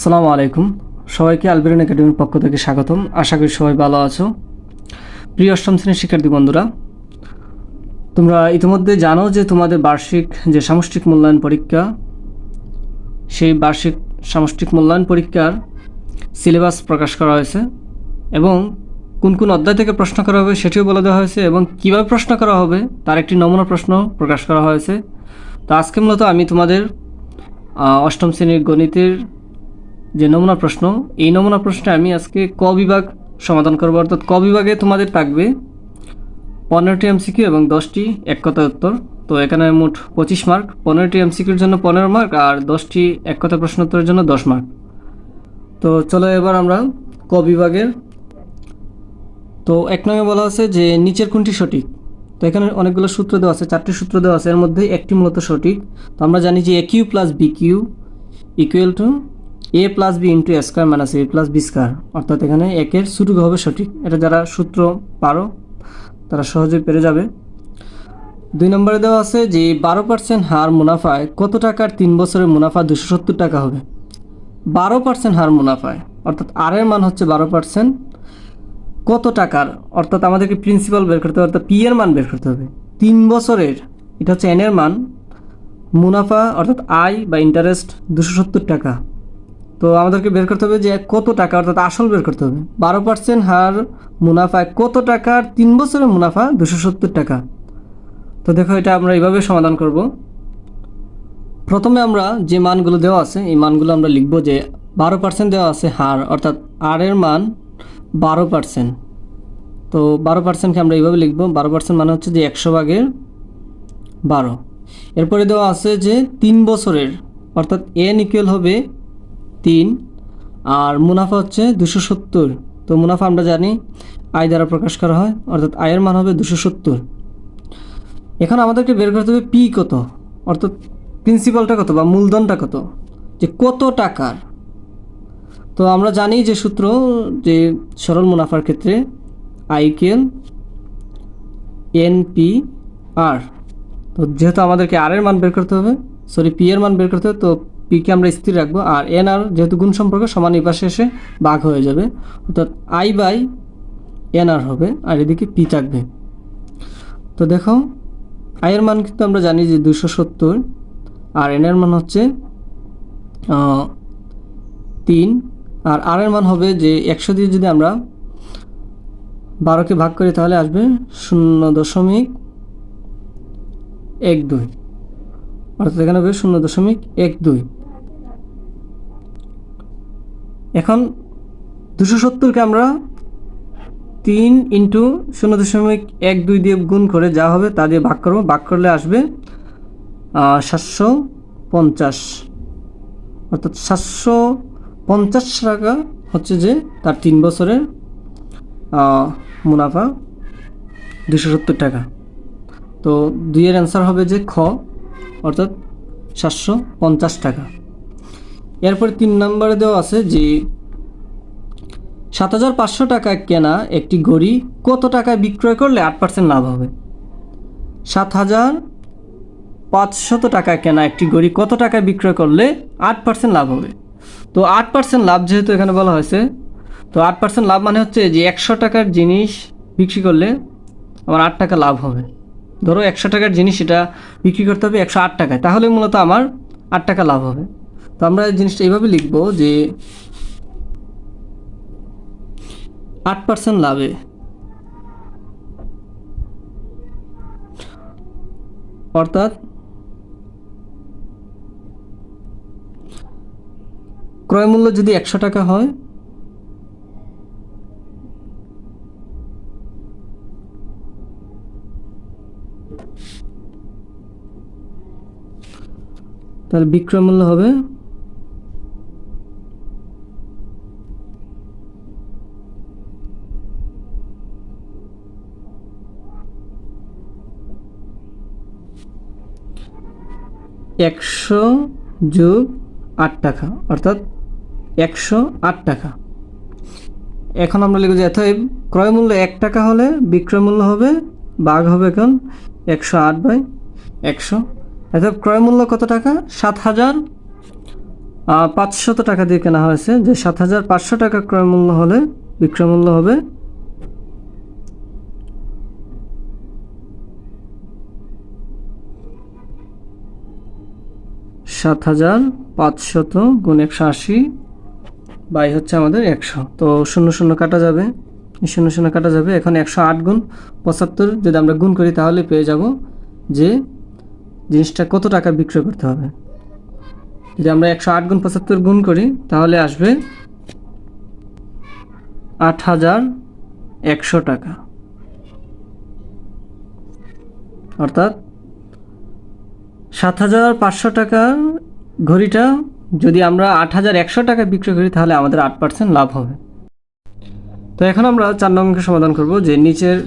আসসালামু আলাইকুম। সবাইকে আলবেরিন একাডেমির পক্ষ থেকে স্বাগতম। আশা করি সবাই ভালো আছো। প্রিয় অষ্টম শ্রেণির শিক্ষার্থী বন্ধুরা, তোমরা ইতিমধ্যে জানো যে তোমাদের বার্ষিক যে সামষ্টিক মূল্যায়ন পরীক্ষা, সেই বার্ষিক সামষ্টিক মূল্যায়ন পরীক্ষার সিলেবাস প্রকাশ করা হয়েছে এবং কোন কোন অধ্যায় থেকে প্রশ্ন করা হবে সেটিও বলে দেওয়া হয়েছে এবং কীভাবে প্রশ্ন করা হবে তার একটি নমুনা প্রশ্ন প্রকাশ করা হয়েছে। তো আজকে মূলত আমি তোমাদের অষ্টম শ্রেণির গণিতের যে নমুনা প্রশ্ন, এই নমুনা প্রশ্নে আমি আজকে ক বিভাগ সমাধান করব। অর্থাৎ ক বিভাগে তোমাদের থাকবে পনেরোটি এমসিকিউ এবং দশটি এক কথা উত্তর। তো এখানে মোট পঁচিশ মার্ক। পনেরোটি এমসিকিউর জন্য পনেরো মার্ক আর দশটি এক কথা প্রশ্ন উত্তরের জন্য দশ মার্ক। তো চলো এবার আমরা ক বিভাগের। তো এক নঙ্গে বলা আছে যে নিচের কোনটি সঠিক? তো এখানে অনেকগুলো সূত্র দেওয়া আছে, চারটি সূত্র দেওয়া আছে। এর মধ্যে একটি মূলত সঠিক। তো আমরা জানি যে A cube plus B cube equal to A plus B into A square minus A plus B square অর্থাৎ এখানে একের শুরু হবে সঠিক। এটা যারা সূত্র পারো, তারা সহজেই পেরে যাবে। দুই নম্বরে দেওয়া আছে যে বারো পার্সেন্ট হার মুনাফায় কত টাকার তিন বছরের মুনাফা দুশো সত্তর টাকা হবে? বারো পার্সেন্ট হার মুনাফায়, অর্থাৎ আর এর মান হচ্ছে বারো পার্সেন্ট কত টাকার, অর্থাৎ আমাদেরকে প্রিন্সিপাল বের করতে হবে, অর্থাৎ পি এর মান বের করতে হবে। তিন বছরের, এটা হচ্ছে এন এর মান। মুনাফা, অর্থাৎ আয় বা ইন্টারেস্ট দুশো সত্তর টাকা। তো আমাদেরকে বের করতে হবে যে কত টাকা, অর্থাৎ আসল বের করতে হবে। বারো পার্সেন্ট হার মুনাফায় কত টাকার তিন বছরের মুনাফা দুশো সত্তর টাকা। তো দেখো এটা আমরা এইভাবে সমাধান করব। প্রথমে আমরা যে মানগুলো দেওয়া আছে, এই মানগুলো আমরা লিখব যে বারো পার্সেন্ট দেওয়া আছে হার, অর্থাৎ আর এর মান বারো পার্সেন্ট তো বারো পার্সেন্টকে আমরা এইভাবে লিখব, বারো পার্সেন্ট মানে হচ্ছে যে একশো ভাগের বারো। এরপরে দেওয়া আছে যে তিন বছরের, অর্থাৎ এন ইকুয়াল হবে তিন, আর মুনাফা হচ্ছে দুশো সত্তর। তো মুনাফা আমরা জানি আয় দ্বারা প্রকাশ করা হয়, অর্থাৎ আয়ের মান হবে দুশো সত্তর। এখন আমাদেরকে বের করতে হবে পি কত, অর্থাৎ প্রিন্সিপালটা কত বা মূলধনটা কত, যে কত টাকার। তো আমরা জানি যে সূত্র যে সরল মুনাফার ক্ষেত্রে আইকেল এন পি আর। তো যেহেতু আমাদেরকে আর এর মান বের করতে হবে সরি পি এর মান বের করতে হবে, তো পিকে আমরা স্থির রাখব আর এন আর যেহেতু গুণ সম্পর্ক, সমান এই পাশে এসে ভাগ হয়ে যাবে। অর্থাৎ আই বাই এন আর হবে আর এদিকে পি থাকবে। তো দেখো আয়ের মান কিন্তু আমরা জানি যে দুশো সত্তর আর এন এর মান হচ্ছে তিন আর আর এর মান হবে যে একশো দিয়ে যদি আমরা বারোকে ভাগ করি তাহলে আসবে শূন্য দশমিক এক দুই। অর্থাৎ এখানে হবে শূন্য দশমিক এক দুই। এখন দুশো সত্তরকে আমরা তিন ইন্টু শূন্য দশমিক এক দুই দিয়ে গুণ করে যা হবে তা দিয়ে ভাগ করব। ভাগ করলে আসবে সাতশো পঞ্চাশ। অর্থাৎ সাতশো পঞ্চাশ টাকা হচ্ছে যে তার তিন বছরের মুনাফা দুশো সত্তর টাকা। তো দুইয়ের অ্যান্সার হবে যে খ, অর্থাৎ সাতশো পঞ্চাশ টাকা। এরপর তিন নম্বরে দেওয়া আছে যে, সাত হাজার পাঁচশো টাকায় কেনা একটি ঘড়ি কত টাকায় বিক্রয় করলে আট পার্সেন্ট লাভ হবে? সাত হাজার পাঁচশত টাকায় কেনা একটি ঘড়ি কত টাকায় বিক্রয় করলে আট পার্সেন্ট লাভ হবে? তো আট পার্সেন্ট লাভ যেহেতু এখানে বলা হয়েছে, তো আট পার্সেন্ট লাভ মানে হচ্ছে যে একশো টাকার জিনিস বিক্রি করলে আমার আট টাকা লাভ হবে। ধরো একশো টাকার জিনিস এটা বিক্রি করতে হবে একশো আট টাকায় তাহলে মূলত আমার আট টাকা লাভ হবে। তো আমরা জিনিসটা এইভাবে লিখব যে আট পার্সেন্ট লাভে। অর্থাৎ ক্রয় মূল্য যদি একশো টাকা হয়, তাহলে বিক্রয় মূল্য হবে একশো যোগ আট টাকা, অর্থাৎ একশো আট টাকা। এখন আমরা লিখব যে, অতএব ক্রয় মূল্য এক টাকা হলে বিক্রয় মূল্য হবে, বাঘ হবে এখন একশো আট বাই একশো। অর্থাৎ ক্রয় মূল্য কত টাকা? সাত হাজার পাঁচশত টাকা দিয়ে কেনা হয়েছে। যে সাত হাজার পাঁচশো টাকা ক্রয় মূল্য হলে বিক্রয় মূল্য হবে সাত হাজার পাঁচশত গুণ একশো আশি বাই হচ্ছে আমাদের একশো। তো শূন্য শূন্য কাটা যাবে। শূন্য শূন্য কাটা যাবে। এখন একশো আট গুণ পঁচাত্তর যদি আমরা গুণ করি তাহলে পেয়ে যাব যে জিনিসটা কত টাকা বিক্রয় করতে হবে। যদি আমরা একশো আট গুণ পঁচাত্তর গুণ করি তাহলে আসবে আট হাজার একশো টাকা। অর্থাৎ সাত হাজার পাঁচশো টাকার ঘড়িটা যদি আমরা আট হাজার একশো টাকা বিক্রি করি, তাহলে আমাদের আট পার্সেন্ট লাভ হবে। তো এখন আমরা চার নং অঙ্কের সমাধান করব, যে নিচের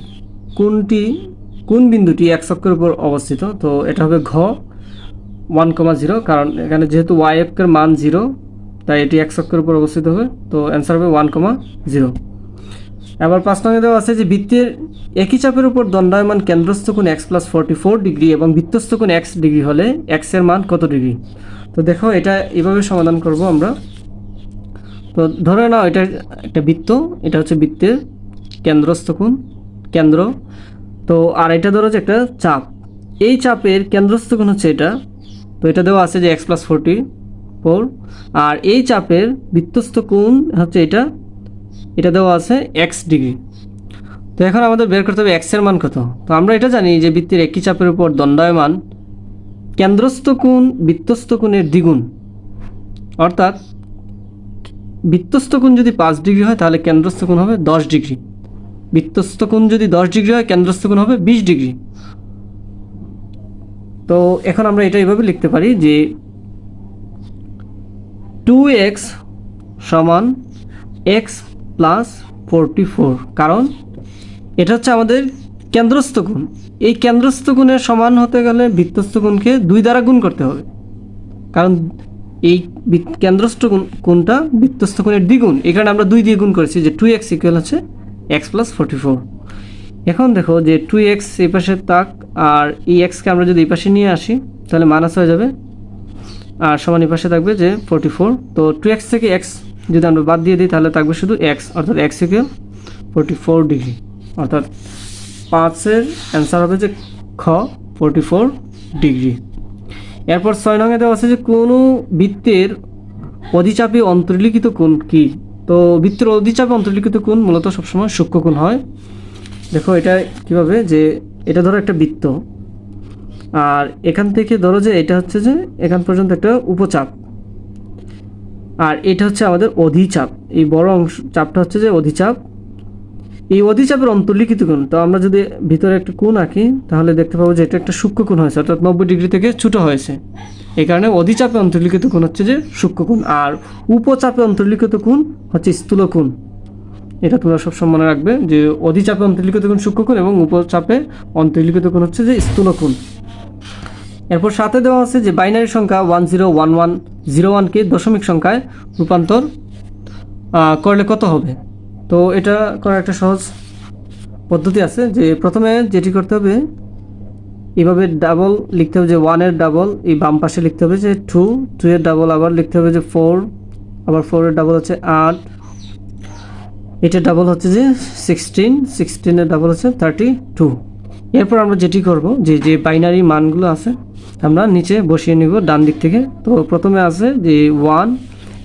কোনটি, কোন বিন্দুটি এক চক্রের উপর অবস্থিত। তো এটা হবে ঘ, ওয়ান কমা জিরো, কারণ এখানে যেহেতু ওয়াই এর মান জিরো, তাই এটি এক চক্রের উপর অবস্থিত হবে। তো অ্যান্সার হবে ওয়ান কমা জিরো। এবার পাঁচ নম্বরে দেওয়া আছে যে বৃত্তের একই চাপের উপর দণ্ডায়মান কেন্দ্রস্থ কোণ X plus forty four degree এবং বৃত্তস্থ কোণ এক্স ডিগ্রি হলে এক্সের মান কত ডিগ্রি তো দেখো, এটা এভাবে সমাধান করব আমরা। তো ধরে নাও, এটা একটা বৃত্ত, এটা হচ্ছে বৃত্তের কেন্দ্রস্থ কোণ, কেন্দ্র। তো আর এটা ধরো যে একটা চাপ। এই চাপের কেন্দ্রস্থ কোণ হচ্ছে এটা। তো এটা দেওয়া আছে যে এক্স প্লাস ফোরটি ফোর আর এই চাপের বৃত্তস্থ কোণ হচ্ছে এটা এটা দেওয়া আছে এক্স ডিগ্রি। তো এখন আমাদের বের করতে হবে এক্সের মান কত? তো আমরা এটা জানি যে বৃত্তের একই চাপের উপর দণ্ডায়মান কেন্দ্রস্থ কোণ বৃত্তস্থ কোণের দ্বিগুণ। অর্থাৎ বৃত্তস্থ কোণ যদি পাঁচ ডিগ্রি হয়, তাহলে কেন্দ্রস্থ কোণ হবে দশ ডিগ্রি। বৃত্তস্থ কোণ যদি দশ ডিগ্রি হয়, কেন্দ্রস্থ কোণ হবে বিশ ডিগ্রি। তো এখন আমরা এটা এইভাবে লিখতে পারি যে টু এক্স সমান এক্স প্লাস ফোরটি ফোর কারণ এটা হচ্ছে আমাদের কেন্দ্রস্থ গুণ এই কেন্দ্রস্থ গুণের সমান হতে গেলে বৃত্তস্থ গুণকে দুই দ্বারা গুণ করতে হবে। কারণ এই কেন্দ্রস্থ গুণ কোণটা বৃত্তস্থ কোণের দ্বিগুণ। এই কারণে আমরা দুই দিয়ে গুণ করেছি যে টু এক্স ইকুয়াল হচ্ছে এক্স প্লাস ফোরটি ফোর এখন দেখো যে টু এক্স এই পাশে তাক আর এই এক্সকে আমরা যদি এই পাশে নিয়ে আসি, তাহলে মাইনাস হয়ে যাবে। আর সমান এই পাশে থাকবে যে ফোরটি ফোর তো টু এক্স থেকে এক্স যদি আমরা বাদ দিয়ে দিই, তাহলে থাকবে শুধু এক্স অর্থাৎ X equal forty four degree অর্থাৎ পাঁচের অ্যান্সার হবে যে খ ফোরটি ফোর ডিগ্রি এরপর ছয় নঙে দেওয়া আছে যে কোনো বৃত্তের অধিচাপে অন্তর্লিখিত কোণ কি? তো বৃত্তের অধিচাপে অন্তর্লিখিত কোণ মূলত সবসময় সূক্ষ্ম কোণ হয়। দেখো এটা কীভাবে? যে এটা ধরো একটা বৃত্ত। আর এখান থেকে ধরো যে এটা হচ্ছে যে এখান পর্যন্ত একটা উপচাপ। আর এটা হচ্ছে আমাদের অধিচাপ। এই বড় অংশ, চাপটা হচ্ছে যে অধিচাপ। এই অধিচাপের অন্তর্লিখিত কোণ, তো আমরা যদি ভিতরে একটা কোণ আঁকি, তাহলে দেখতে পাবো যে এটা একটা সূক্ষ্ম কোণ হয়েছে, অর্থাৎ নব্বই ডিগ্রি থেকে ছোটো হয়েছে। এই কারণে অধিচাপে অন্তর্লিখিত কোণ হচ্ছে যে সূক্ষ্ম কোণ, আর উপচাপে অন্তর্লিখিত কোণ হচ্ছে স্থূল কোণ। এটা তোমরা সব মনে রাখবে যে অধিচাপে অন্তর্লিখিত কোণ সূক্ষ্ম কোণ এবং উপচাপে অন্তর্লিখিত কোণ হচ্ছে যে স্থূল কোণ। এরপর সাথে দেওয়া আছে যে বাইনারি সংখ্যা one zero one one zero ওয়ানকে দশমিক সংখ্যায় রূপান্তর করলে কত হবে? তো এটা করার একটা সহজ পদ্ধতি আছে যে প্রথমে যেটি করতে হবে, এভাবে ডাবল লিখতে হবে যে ওয়ানের ডাবল এই বাম পাশে লিখতে হবে যে টু টু এর ডাবল আবার লিখতে হবে যে ফোর আবার ফোরের ডাবল হচ্ছে আট। এটা ডাবল হচ্ছে যে সিক্সটিন সিক্সটিনের ডাবল হচ্ছে থার্টি টু এরপর আমরা যেটি করব যে যে বাইনারি মানগুলো আছে আমরা নিচে বসিয়ে নিব, ডান দিক থেকে। তো প্রথমে আছে যে ওয়ান,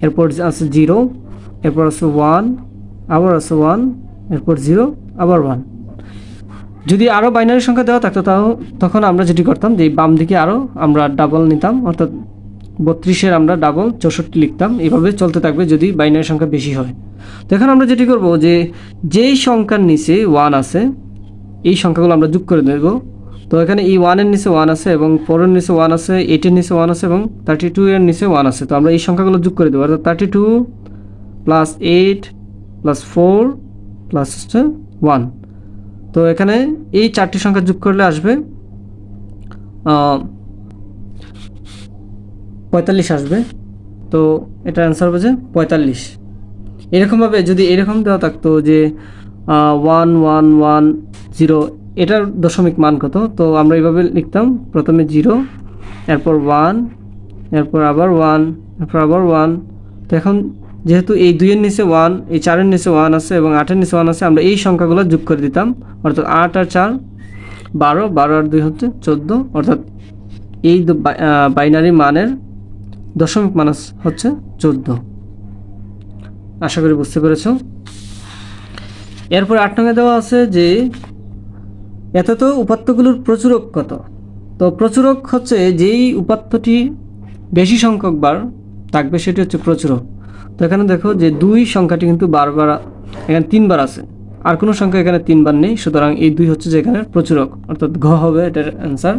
এরপর আছে জিরো, এরপর আছে ওয়ান, আবার আছে ওয়ান, এরপর জিরো, আবার ওয়ান। যদি আরও বাইনারি সংখ্যা দেওয়া থাকতো তাও, তখন আমরা যেটি করতাম যে বাম দিকে আরও আমরা ডাবল নিতাম, অর্থাৎ বত্রিশের আমরা ডাবল চৌষট্টি লিখতাম। এভাবে চলতে থাকবে যদি বাইনারি সংখ্যা বেশি হয়। তো এখন আমরা যেটি করব যে যেই সংখ্যার নিচে ওয়ান আছে, এই সংখ্যাগুলো আমরা যোগ করে দেব। তো এখানে ই ওয়ানের নিচে ওয়ান আছে এবং ফোরের নিচে ওয়ান আছে এইটের নিচে ওয়ান আছে এবং থার্টি টু এর নিচে ওয়ান আছে। তো আমরা এই সংখ্যাগুলো যোগ করে দেবো। অর্থাৎ thirty two plus eight plus four plus হচ্ছে ওয়ান তো এখানে এই চারটি সংখ্যা যোগ করলে আসবে পঁয়তাল্লিশ আসবে। তো এটা অ্যান্সার হবে যে পঁয়তাল্লিশ। এরকমভাবে যদি এরকম দেওয়া থাকতো যে ওয়ান ওয়ান ওয়ান জিরো এটার দশমিক মান কত? তো আমরা এইভাবে লিখতাম, প্রথমে জিরো, এরপর ওয়ান, এরপর আবার ওয়ান, এরপর আবার ওয়ান। তো এখন যেহেতু এই দুইয়ের নিচে ওয়ান, এই চারের নিচে ওয়ান আছে এবং আটের নিচে ওয়ান আছে, আমরা এই সংখ্যাগুলো যোগ করে দিতাম। অর্থাৎ আট আর চার, বারো বারো আর দুই হচ্ছে চোদ্দ। অর্থাৎ এই বাইনারি মানের দশমিক মান হচ্ছে চোদ্দ। আশা করি বুঝতে পেরেছ। এরপর আট নঙ্গে দেওয়া আছে যে এত তো উপাত্তগুলোর প্রচুরক কত? তো প্রচুরক হচ্ছে যেই উপাত্তটি বেশি সংখ্যক বার থাকবে, সেটি হচ্ছে প্রচুরক। তো এখানে দেখো যে দুই সংখ্যাটি কিন্তু বারবার এখানে তিনবার আছে। আর কোনো সংখ্যা এখানে তিনবার নেই, সুতরাং এই দুই হচ্ছে যে এখানে প্রচুরক। অর্থাৎ ঘ হবে এটার অ্যান্সার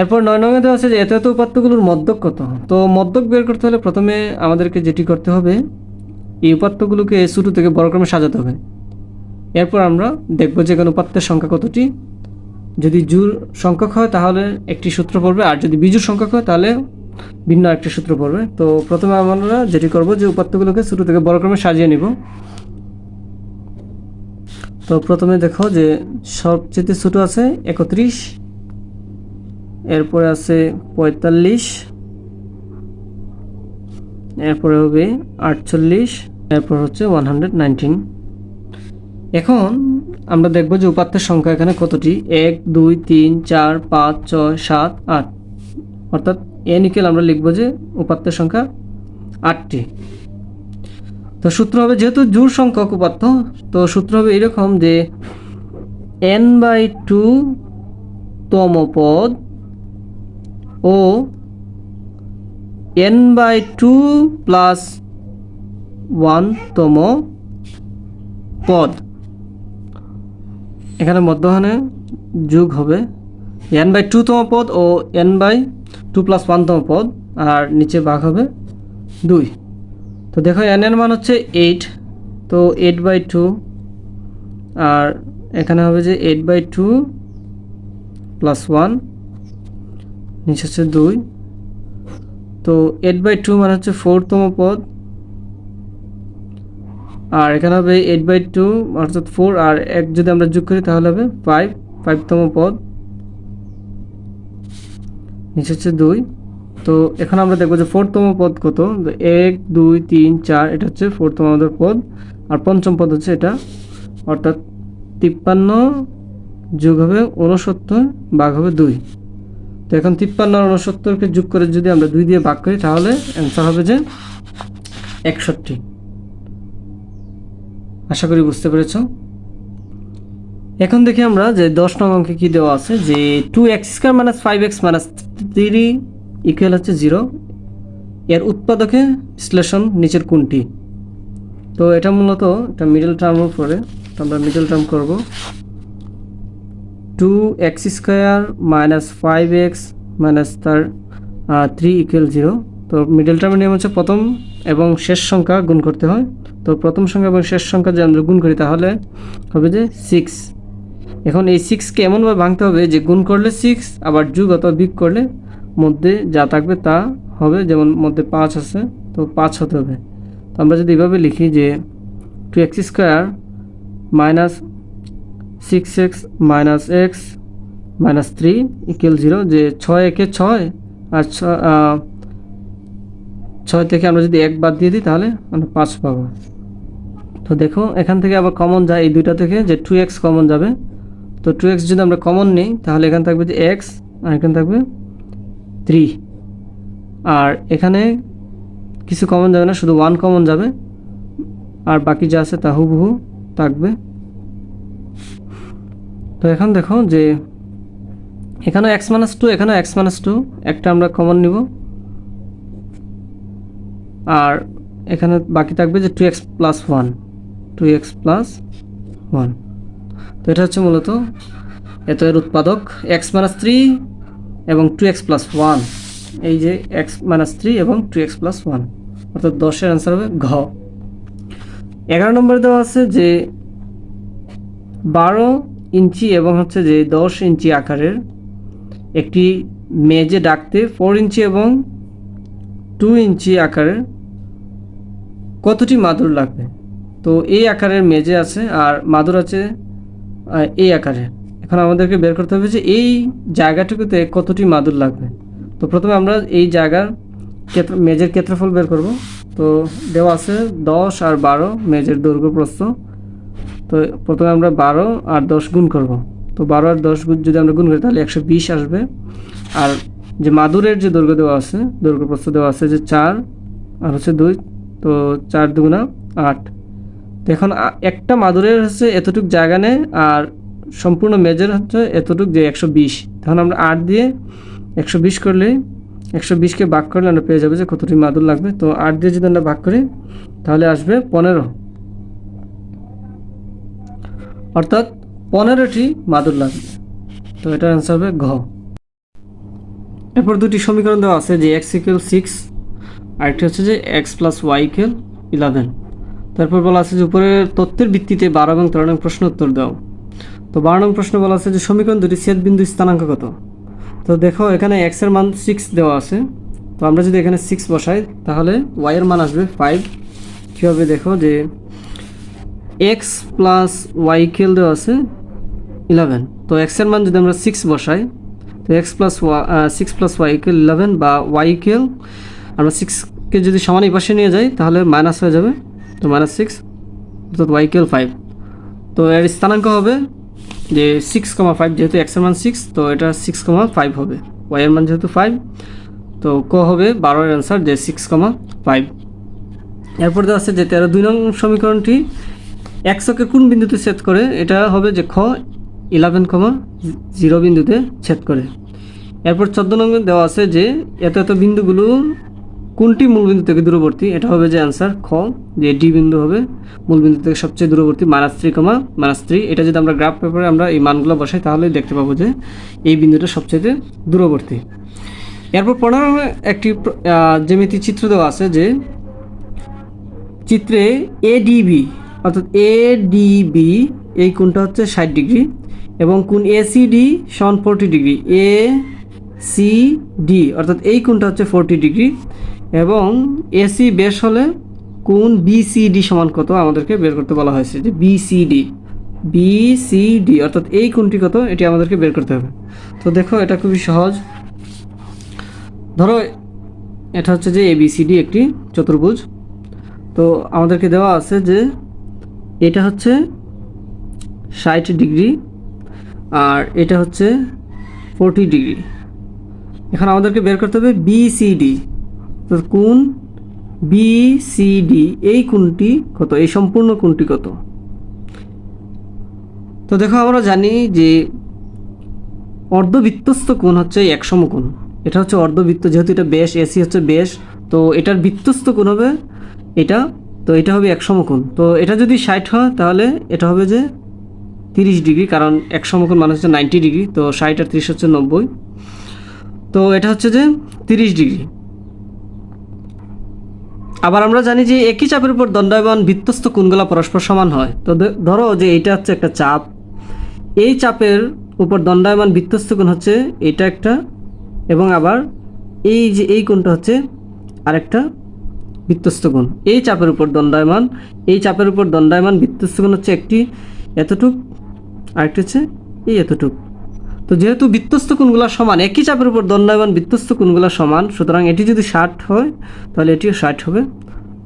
এরপর নয় নঙ্গে দেওয়া আছে যে এত এত উপাত্তগুলোর মদ্যক কত? তো মদ্যক বের করতে হলে প্রথমে আমাদেরকে যেটি করতে হবে, এই উপাত্তগুলোকে ছোটো থেকে বড় ক্রমে সাজাতে হবে। এরপর আমরা দেখব যে কোনো উপাত্তের সংখ্যা কতটি। যদি জুর সংখ্যক হয়, তাহলে একটি সূত্র পড়বে, আর যদি বিজুর সংখ্যক হয়, তাহলে ভিন্ন একটি সূত্র পড়বে। তো প্রথমে আমরা যেটি করব যে উপাত্তগুলোকে ছোটো থেকে বড় ক্রমে সাজিয়ে নিব। তো প্রথমে দেখো যে সবচেয়ে ছোটো আছে একত্রিশ, এরপরে আছে পঁয়তাল্লিশ, এরপরে হবে আটচল্লিশ, এরপর হচ্ছে ওয়ান হান্ড্রেড নাইনটিন। এখন আমরা দেখব যে উপাত্তের সংখ্যা এখানে কতটি? এক, দুই, তিন, চার, পাঁচ, ছয়, সাত, আট। অর্থাৎ এ নিকেল আমরা লিখব যে উপাত্তের সংখ্যা আটটি। তো সূত্র হবে, যেহেতু জোর সংখ্যক উপাত্ত, তো সূত্র হবে এরকম যে এন বাই টু তম পদ ও এন বাই টু প্লাস ওয়ানতম পদ। এখানে মধ্যখানে যোগ হবে এন বাই টুতম পদ ও এন বাই টু প্লাস ওয়ানতম পদ, আর নিচে ভাগ হবে দুই। তো দেখো এন এর মান হচ্ছে এইট তো এইট বাই টু আর এখানে হবে যে eight by two plus one নিচে হচ্ছে দুই। তো এইট বাই টু মানে হচ্ছে ফোরতম পদ আর এখানে হবে এইট বাই টু অর্থাৎ ফোর আর এক যদি আমরা যোগ করি তাহলে হবে ফাইভ ফাইভতম পদ। নিচে হচ্ছে দুই। তো এখন আমরা দেখব যে ফোরতম পদ কত? এক, দুই, তিন, চার, এটা হচ্ছে ফোরতম আমাদের পদ। আর পঞ্চম পদ হচ্ছে এটা। অর্থাৎ তিপ্পান্ন যোগ হবে উনসত্তর ভাগ হবে দুই। তো এখন তিপ্পান্ন আর উনসত্তরকে যোগ করে যদি আমরা দুই দিয়ে ভাগ করি তাহলে অ্যান্সার হবে যে একষট্টি। আশা করি বুঝতে পেরেছ। এখন দেখি আমরা যে দশ নং অঙ্কে কী দেওয়া আছে, যে two X square minus five X minus three equal হচ্ছে জিরো এর উৎপাদকে বিশ্লেষণ নিচের কোনটি? তো এটা মূলত এটা মিডল টার্মের পরে আমরা মিডল টার্ম করব। Two X square minus five X minus তার থ্রি ইকুয়াল জিরো তো মিডল টার্মের নিয়ম হচ্ছে প্রথম এবং শেষ সংখ্যা গুণ করতে হয়। তো প্রথম সংখ্যা এবং শেষ সংখ্যা যদি আমরা গুণ করি, তাহলে হবে যে সিক্স এখন এই সিক্সকে এমনভাবে ভাঙতে হবে যে গুণ করলে সিক্স আবার যুগ অথবা বিগ করলে মধ্যে যা থাকবে তা হবে, যেমন মধ্যে পাঁচ আছে, তো পাঁচ হতে হবে। তো আমরা যদি এভাবে লিখি যে two x square minus six x minus x minus three equal zero যে ছয় একে ছয় আর ছয় থেকে আমরা যদি এক বাদ দিয়ে দিই, তাহলে আমরা পাঁচ পাবো। তো দেখো, এখান থেকে আবার কমন যায় এই দুইটা থেকে, যে টু এক্স কমন যাবে। তো টু এক্স যদি আমরা কমন নিই, তাহলে এখানে থাকবে যে এক্স আর এখানে থাকবে থ্রি আর এখানে কিছু কমন যাবে না, শুধু ওয়ান কমন যাবে। আর বাকি যা আছে তা হুবহু থাকবে। তো এখন দেখো যে, এখানেও এক্স মাইনাস টু এখানেও এক্স মাইনাস টু একটা আমরা কমন নিব। আর এখানে বাকি থাকবে যে two x plus one two x plus one তো এটা হচ্ছে মূলত এত এর উৎপাদক এক্স মাইনাস থ্রি এবং টু এক্স প্লাস ওয়ান এই যে এক্স মাইনাস থ্রি এবং টু এক্স প্লাস ওয়ান অর্থাৎ দশের অ্যান্সার হবে ঘ। এগারো নম্বরে দেওয়া আছে যে বারো ইঞ্চি এবং হচ্ছে যে দশ ইঞ্চি আকারের একটি মেজে ডাকতে ফোর ইঞ্চি এবং টু ইঞ্চি আকারের কতটি মাদুর লাগবে? তো এই আকারের মেজে আছে আর মাদুর আছে এই আকারে। এখন আমাদেরকে বের করতে হবে যে এই জায়গাটুকুতে কতটি মাদুর লাগবে। তো প্রথমে আমরা এই জায়গার ক্ষেত্র মেজের ক্ষেত্রফল বের করব। তো দেওয়া আছে দশ আর বারো মেজের দৈর্ঘ্য প্রস্থ। তো প্রথমে আমরা বারো আর দশ গুণ করব। তো বারো আর দশ গুণ যদি আমরা গুণ করি, তাহলে একশো বিশ আসবে। আর যে মাদুরের যে দৈর্ঘ্য দেওয়া আছে, দৈর্ঘ্য প্রস্থ দেওয়া আছে যে চার, আর হচ্ছে দুই তো চার দুগুণা আট। তো এখন একটা মাদুরের হচ্ছে এতটুক জায়গা নেয় আর সম্পূর্ণ মেজের হচ্ছে এতটুক যে একশো বিশ। তখন আমরা আট দিয়ে একশো বিশ করলে, একশো বিশকে ভাগ করলে আমরা পেয়ে যাব যে কতটি মাদুর লাগবে। তো আট দিয়ে যদি আমরা ভাগ করি, তাহলে আসবে পনেরো। অর্থাৎ পনেরোটি মাদুর লাগবে। তো এটার অ্যান্সার হবে ঘ। এরপর দুটি সমীকরণ দেওয়া আছে যে এক্স ইকুয়াল সিক্স আরেকটি হচ্ছে যে x plus y equal eleven তারপর বলা আছে যে উপরের তথ্যের ভিত্তিতে বারো এবং তেরো নং প্রশ্ন উত্তর দাও। তো বারো নং প্রশ্ন বলা আছে যে সমীকরণ দুটি ছেদ বিন্দু স্থানাঙ্ক কত? তো দেখো, এখানে এক্সের মান সিক্স দেওয়া আছে। তো আমরা যদি এখানে সিক্স বসাই, তাহলে ওয়াইয়ের মান আসবে ফাইভ কীভাবে দেখো যে এক্স প্লাস ওয়াই ইকুয়াল দেওয়া আছে ইলেভেন তো এক্সের মান যদি আমরা সিক্স বসাই, তো x plus y six plus y equal eleven বা ওয়াই ইকুয়াল আমরা সিক্সকে যদি সমান এই পাশে নিয়ে যাই তাহলে মাইনাস হয়ে যাবে। তো মাইনাস সিক্স অর্থাৎ ওয়াই ইকুয়াল ফাইভ তো এর স্থানাঙ্ক হবে যে সিক্স কমা ফাইভ যেহেতু এক্সের মান সিক্স তো এটা সিক্স কমা ফাইভ হবে। ওয়াই এর মান যেহেতু ফাইভ তো ক হবে? বারোর অ্যান্সার যে সিক্স কমা ফাইভ এরপর দেওয়া আছে যে তেরো দুই নং সমীকরণটি একশোকে কোন বিন্দুতে ছেদ করে? এটা হবে যে খ ইলেভেন কমা জিরো বিন্দুতে ছেদ করে। এরপর চোদ্দ নম্বর দেওয়া আছে যে এত এত বিন্দুগুলো কোনটি মূলবিন্দু থেকে দূরবর্তী? এটা হবে যে অ্যান্সার খ, যে ডি বিন্দু হবে মূলবিন্দু থেকে সবচেয়ে দূরবর্তী minus three comma minus three এটা যদি আমরা গ্রাফ পেপারে আমরা এই মানগুলো বসাই তাহলে দেখতে পাবো যে এই বিন্দুটা সবচেয়ে দূরবর্তী। এরপর পনেরো একটি জ্যামিতি চিত্র দেওয়া আছে যে চিত্রে এডিবি অর্থাৎ এডিবি এই কোণটা হচ্ছে ষাট ডিগ্রি এবং কোণ ACD Son forty degree. A C D অর্থাৎ এই কোণটা হচ্ছে ফোরটি ডিগ্রি। এবং এসি বেশ হলে কোণ বিসিডি সমান কত আমাদেরকে বের করতে বলা হয়েছে? যে বিসিডি বিসিডি অর্থাৎ এই কোনটি কত, এটি আমাদেরকে বের করতে হবে। তো দেখো, এটা খুবই সহজ। ধরো, এটা হচ্ছে যে এবিসিডি একটি চতুর্ভুজ। তো আমাদেরকে দেওয়া আছে যে এটা হচ্ছে ষাট ডিগ্রি আর এটা হচ্ছে ফোরটি ডিগ্রি। এখন আমাদেরকে বের করতে হবে বিসিডি কোন? ডি এই কোনটি কত? এই সম্পূর্ণ কোনটি কত? তো দেখো, আমরা জানি যে অর্ধবৃত্তস্থ কোণ হচ্ছে এক সমকোণ এটা হচ্ছে অর্ধবৃত্ত, যেহেতু এটা বেশ এসি হচ্ছে বেশ তো এটার বৃত্তস্থ কোণ হবে এটা, তো এটা হবে এক সমকোণ তো এটা যদি ষাট হয়, তাহলে এটা হবে যে তিরিশ ডিগ্রি, কারণ এক সমকোণ মানে হচ্ছে নাইনটি ডিগ্রি, তো ষাট আর তিরিশ হচ্ছে নব্বই। তো এটা হচ্ছে যে তিরিশ ডিগ্রি। আবার আমরা জানি যে একই চাপের উপর দণ্ডায়মান বৃত্তস্থ কোণগুলো পরস্পর সমান হয়। তো ধরো যে এটা হচ্ছে একটা চাপ। এই চাপের উপর দণ্ডায়মান বৃত্তস্থ কোণ হচ্ছে এটা একটা এবং আবার এই যে এই কোণটা হচ্ছে আরেকটা বৃত্তস্থ কোণ। এই চাপের উপর দণ্ডায়মান, এই চাপের উপর দণ্ডায়মান বৃত্তস্থ কোণ হচ্ছে একটি এতটুক, আরেকটি হচ্ছে এই এতটুক। তো যেহেতু বৃত্তস্থ কোণগুলো সমান, একই চাপের উপর দণ্ডায়মান বৃত্তস্থ কোণগুলো সমান, সুতরাং এটি যদি ষাট হয়, তাহলে এটিও ষাট হবে।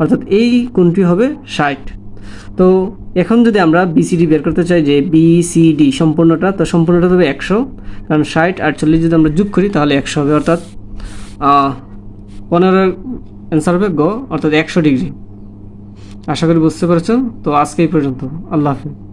অর্থাৎ এই কোণটি হবে ষাট। তো এখন যদি আমরা বিসিডি বের করতে চাই যে বিসিডি সম্পূর্ণটা, তো সম্পূর্ণটা হবে একশো। কারণ ষাট আটচল্লিশ যদি আমরা যোগ করি, তাহলে একশো হবে। অর্থাৎ পনেরোর অ্যান্সার হবে গ, অর্থাৎ একশো ডিগ্রি। আশা করি বুঝতে পেরেছ? তো আজকে এই পর্যন্ত। আল্লাহ হাফিজ।